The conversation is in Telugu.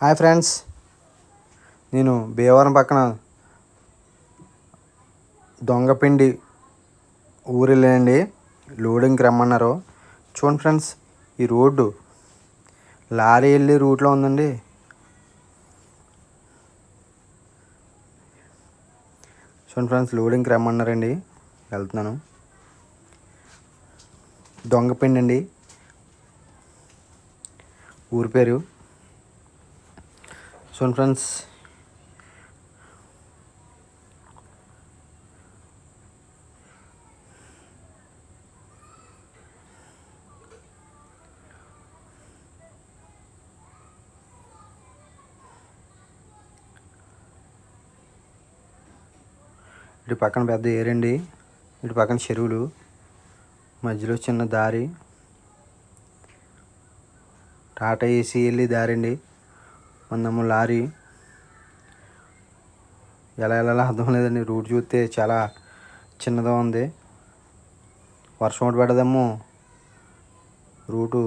Hi friends. నేను భీమవరం పక్కన దొంగపిండి ఊరు వెళ్ళానండి లోడింగ్కి రమ్మన్నారు. చూడండి ఫ్రెండ్స్ ఈ రోడ్డు లారీ వెళ్ళే రూట్లో ఉందండి. చూడండి ఫ్రెండ్స్ లోడింగ్కి రమ్మన్నారండి. వెళ్తున్నాను. దొంగపిండి అండి ఊరి పేరు సో ఫ్రెండ్స్. ఇటు పక్కన పెద్ద ఏరండి ఇటు పక్కన చెరువులు. మధ్యలో చిన్న దారి. టాటా ఏసీ వెళ్ళి దారండి మనము లారీ. ఎలా వెళ్ళాలో అర్థం లేదండి. రూట్ చూస్తే చాలా చిన్నగా ఉంది. వర్షం ఒకటి పెడదాము రూటు